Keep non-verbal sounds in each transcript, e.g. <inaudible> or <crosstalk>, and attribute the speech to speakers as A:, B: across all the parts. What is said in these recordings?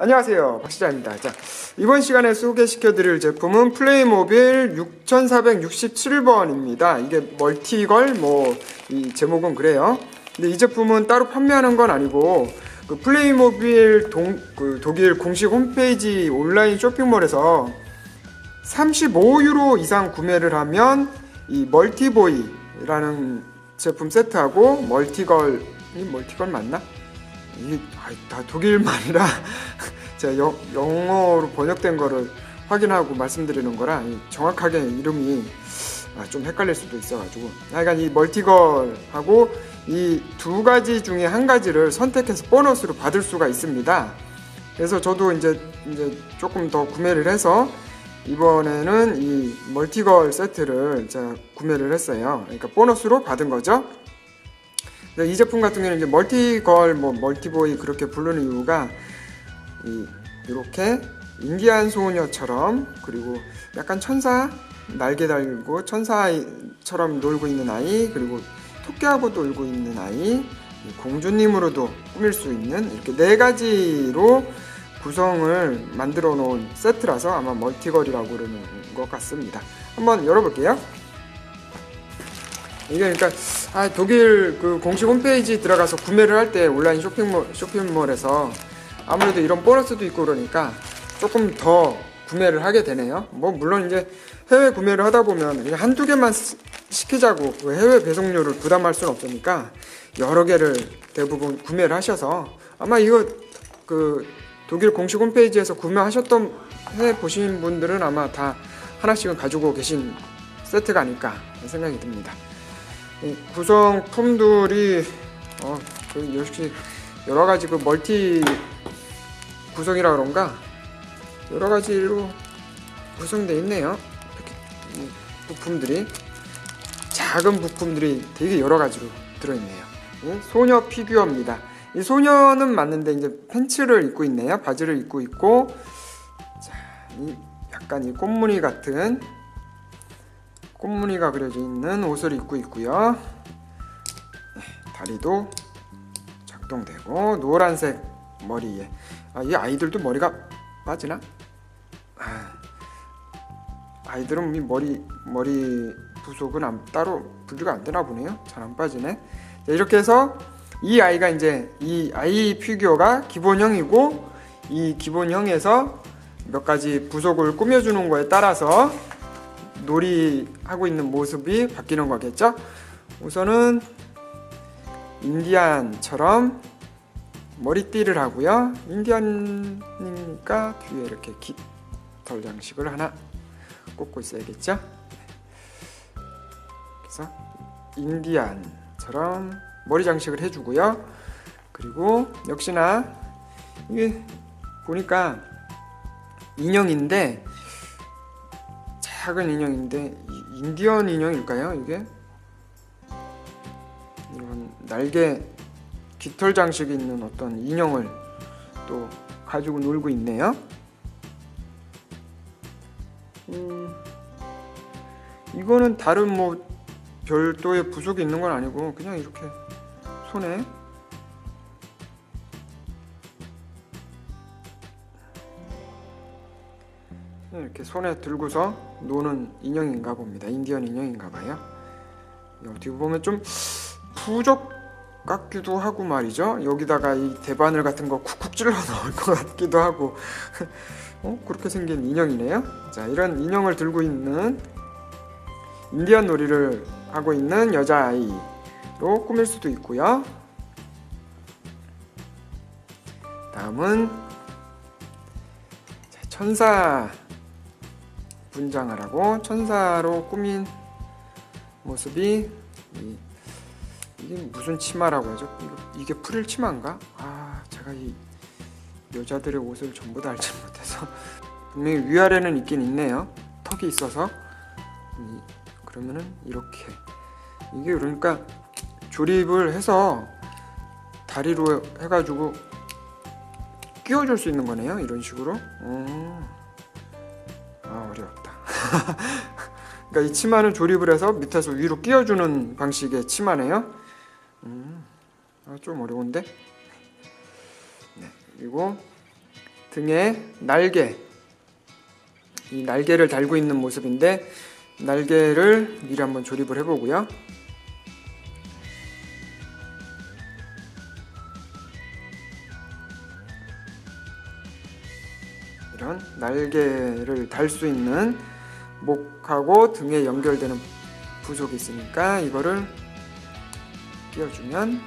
A: 안녕하세요. 박시장입니다. 자 이번 시간에 소개시켜 드릴 제품은 플레이모빌 6467번입니다. 이게 멀티걸 뭐 이 제목은 그래요. 근데 이 제품은 따로 판매하는 건 아니고 그 플레이모빌 동, 그 독일 공식 홈페이지 온라인 쇼핑몰에서 35유로 이상 구매를 하면 이 멀티보이라는 제품 세트하고 멀티걸 이 멀티걸 맞나? 이게 다 독일말이라 <laughs> 제가 여- 영어로 번역된 거를 확인하고 말씀드리는 거라 이 정확하게 이름이 아, 좀 헷갈릴 수도 있어가지고 하여간 이 멀티걸하고 이 두 가지 중에 한 가지를 선택해서 보너스로 받을 수가 있습니다. 그래서 저도 이제 이제 조금 더 구매를 해서 이번에는 이 멀티걸 세트를 제가 구매를 했어요. 그러니까 보너스로 받은 거죠. 근데 이 제품 같은 경우는 이제 멀티걸 뭐 멀티보이 그렇게 부르는 이유가 이 이렇게 인디안 소녀처럼 그리고 약간 천사 날개 달고 천사처럼 놀고 있는 아이 그리고 토끼하고 놀고 있는 아이 이 공주님으로도 꾸밀 수 있는 이렇게 네 가지로 구성을 만들어 놓은 세트라서 아마 멀티걸이라고 그러는 것 같습니다. 한번 열어볼게요. 이게 그러니까 아, 독일 그 공식 홈페이지 들어가서 구매를 할 때 온라인 쇼핑몰 쇼핑몰에서 아무래도 이런 보너스도 있고 그러니까 조금 더 구매를 하게 되네요. 뭐 물론 이제 해외 구매를 하다 보면 한두 개만 시- 시키자고 그 해외 배송료를 부담할 수는 없으니까 여러 개를 대부분 구매를 하셔서 아마 이거 그 독일 공식 홈페이지에서 구매하셨던 해 보신 분들은 아마 다 하나씩은 가지고 계신 세트가 아닐까 생각이 듭니다. 이 구성품들이 어, 그 역시 여러 가지 그 멀티 구성이라 그런가 여러 가지로 구성되어 있네요. 부품들이 작은 부품들이 되게 여러 가지로 들어있네요. 이 소녀 피규어입니다. 이 소녀는 맞는데 이제 팬츠를 입고 있네요. 바지를 입고 있고 자, 이 약간 이 꽃무늬 같은 꽃무늬가 그려져 있는 옷을 입고 있고요. 네, 다리도 작동되고 노란색 머리에 아, 이 아이들도 머리가 빠지나? 아, 아이들은 이 머리 머리 부속은 안, 따로 분리가 안 되나 보네요. 잘 안 빠지네. 자, 이렇게 해서 이 아이가 이제 이 아이 피규어가 기본형이고 이 기본형에서 몇 가지 부속을 꾸며주는 거에 따라서 놀이하고 있는 모습이 바뀌는 거겠죠? 우선은 인디안처럼 머리띠를 하고요. 인디안이니까 뒤에 이렇게 깃털 장식을 하나 꽂고 있어야겠죠? 그래서 인디안처럼 머리 장식을 해주고요. 그리고 역시나 이게 보니까 인형인데 작은 인형인데 이- 인디언 인형일까요? 이게 이런 날개 깃털 장식이 있는 어떤 인형을 또 가지고 놀고 있네요. 음, 이거는 다른 뭐 별도의 부속이 있는 건 아니고 그냥 이렇게 손에 이렇게 손에 들고서 노는 인형인가 봅니다. 인디언 인형인가 봐요. 이 어떻게 보면 좀 부적 같기도 하고 말이죠. 여기다가 이 대바늘 같은 거 쿡쿡 찔러 <laughs> 넣을 것 같기도 하고 <laughs> 어? 그렇게 생긴 인형이네요. 자, 이런 인형을 들고 있는 인디언 놀이를 하고 있는 여자아이로 꾸밀 수도 있고요. 다음은 자, 천사 분장을 하고 천사로 꾸민 모습이 이, 이게 무슨 치마라고 하죠? 이게 프릴 치마인가? 아 제가 이 여자들의 옷을 전부 다 알지 <laughs> 못해서 분명히 위아래는 있긴 있네요. 턱이 있어서 이, 그러면은 이렇게 이게 그러니까 조립을 해서 다리로 해가지고 끼워줄 수 있는 거네요. 이런 식으로. 어. 아 <laughs> 어려웠다. 그러니까 이 치마는 조립을 해서 밑에서 위로 끼워주는 방식의 치마네요. 음, 아, 좀 어려운데. 네, 그리고 등에 날개 이 날개를 달고 있는 모습인데 날개를 미리 한번 조립을 해보고요. 이런 날개를 달 수 있는 목하고 등에 연결되는 부속이 있으니까 이거를 끼워주면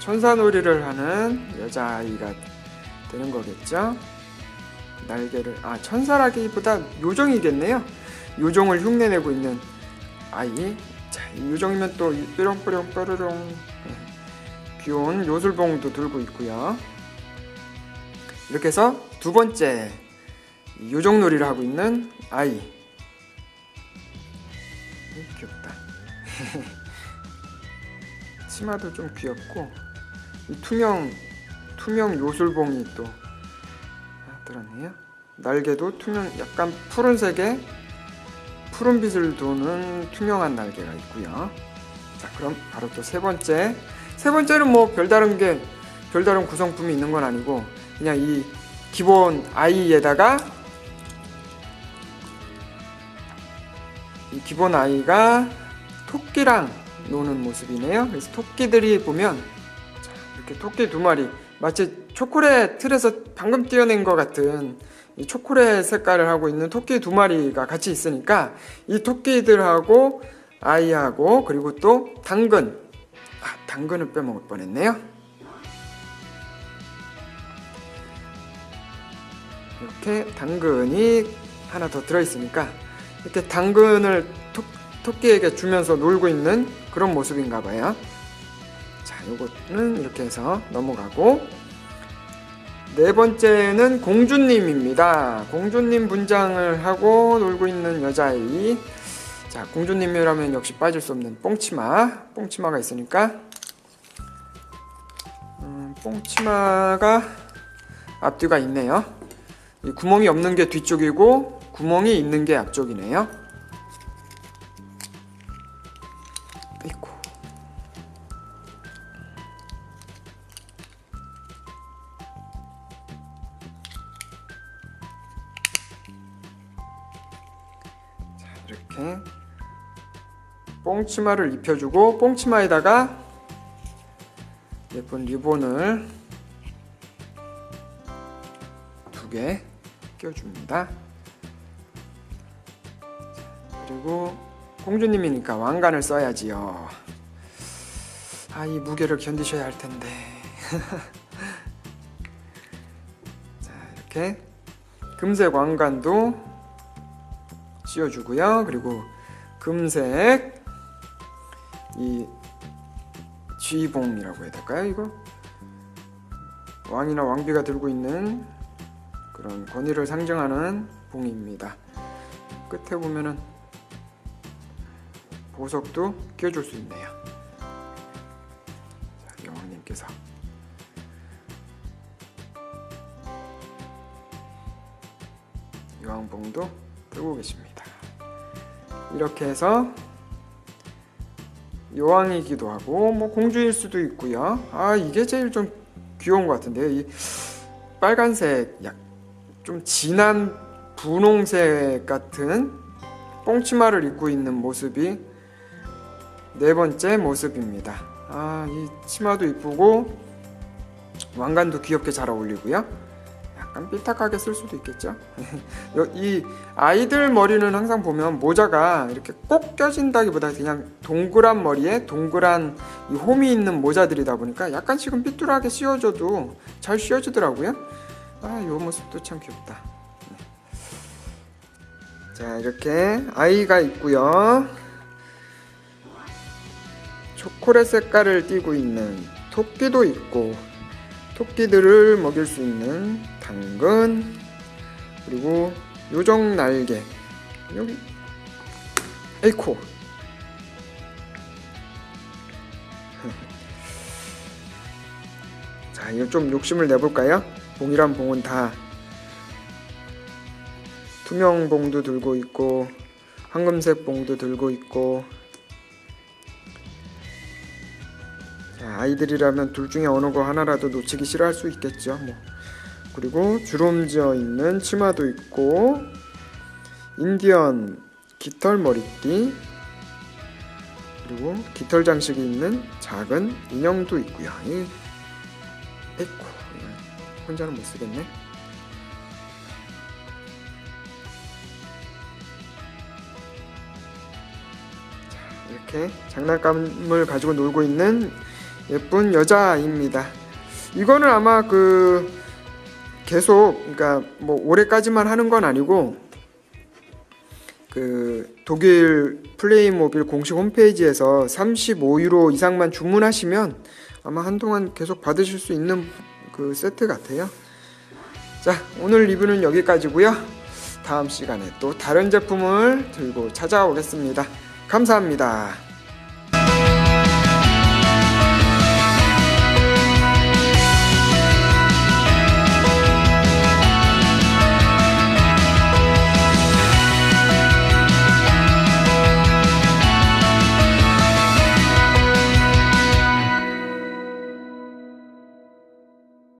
A: 천사놀이를 하는 여자아이가 되는 거겠죠. 날개를 아 천사라기보다 요정이겠네요. 요정을 흉내내고 있는 아이. 자, 이 요정이면 또 뾰롱뾰롱 뾰로롱 귀여운 요술봉도 들고 있고요. 이렇게 해서 두 번째 요정놀이를 하고 있는 아이. 음, 귀엽다. <laughs> 치마도 좀 귀엽고 이 투명 투명 요술봉이 또 아, 들었네요. 날개도 투명 약간 푸른색에 푸른빛을 도는 투명한 날개가 있고요. 자, 그럼 바로 또 세 번째. 세 번째는 뭐 별다른 게 별다른 구성품이 있는 건 아니고 그냥 이 기본 아이에다가 기본 아이가 토끼랑 노는 모습이네요. 그래서 토끼들이 보면 자, 이렇게 토끼 두 마리 마치 초콜릿 틀에서 방금 띄어낸 것 같은 이 초콜릿 색깔을 하고 있는 토끼 두 마리가 같이 있으니까 이 토끼들하고 아이하고 그리고 또 당근 아 당근을 빼먹을 뻔했네요. 이렇게 당근이 하나 더 들어있으니까 이렇게 당근을 토, 토끼에게 주면서 놀고 있는 그런 모습인가 봐요. 자, 요거는 이렇게 해서 넘어가고 네 번째는 공주님입니다. 공주님 분장을 하고 놀고 있는 여자아이. 자, 공주님이라면 역시 빠질 수 없는 뽕치마. 뽕치마가 있으니까 음, 뽕치마가 앞뒤가 있네요. 이 구멍이 없는 게 뒤쪽이고 구멍이 있는 게 앞쪽이네요. 아이고. 자, 이렇게 뽕치마를 입혀주고 뽕치마에다가 예쁜 리본을 두 개 껴줍니다. 그리고 공주님이니까 왕관을 써야지요. 아, 이 무게를 견디셔야 할 텐데. <laughs> 자, 이렇게 금색 왕관도 씌워주고요. 그리고 금색 이 쥐봉이라고 해야 될까요? 이거 왕이나 왕비가 들고 있는 그런 권위를 상징하는 봉입니다. 끝에 보면은 보석도 끼워줄 수 있네요. 자, 영왕님께서 여왕봉도 들고 계십니다. 이렇게 해서 여왕이기도 하고 뭐 공주일 수도 있고요. 아 이게 제일 좀 귀여운 것 같은데요. 이 빨간색 약좀 진한 분홍색 같은 뽕치마를 입고 있는 모습이 네 번째 모습입니다. 아, 이 치마도 이쁘고 왕관도 귀엽게 잘 어울리고요. 약간 삐딱하게 쓸 수도 있겠죠. <laughs> 여- 이 아이들 머리는 항상 보면 모자가 이렇게 꼭 껴진다기보다 그냥 동그란 머리에 동그란 이 홈이 있는 모자들이다 보니까 약간씩은 삐뚤하게 씌워줘도 잘 씌워지더라고요. 아, 이 모습도 참 귀엽다. 네. 자, 이렇게 아이가 있고요. 초콜릿 색깔을 띠고 있는 토끼도 있고 토끼들을 먹일 수 있는 당근 그리고 요정 날개 여기 에이코 <laughs> 자 이거 좀 욕심을 내볼까요? 봉이란 봉은 다 투명 봉도 들고 있고 황금색 봉도 들고 있고 아이들이라면 둘 중에 어느 거 하나라도 놓치기 싫어할 수 있겠죠. 뭐 그리고 주름지어 있는 치마도 있고 인디언 깃털 머리띠 그리고 깃털 장식이 있는 작은 인형도 있고요. 이 에코 이거 혼자는 못 쓰겠네. 자, 이렇게 장난감을 가지고 놀고 있는 예쁜 여자입니다. 이거는 아마 그 계속 그러니까 뭐 올해까지만 하는 건 아니고 그 독일 플레이모빌 공식 홈페이지에서 35유로 이상만 주문하시면 아마 한동안 계속 받으실 수 있는 그 세트 같아요. 자, 오늘 리뷰는 여기까지고요. 다음 시간에 또 다른 제품을 들고 찾아오겠습니다. 감사합니다.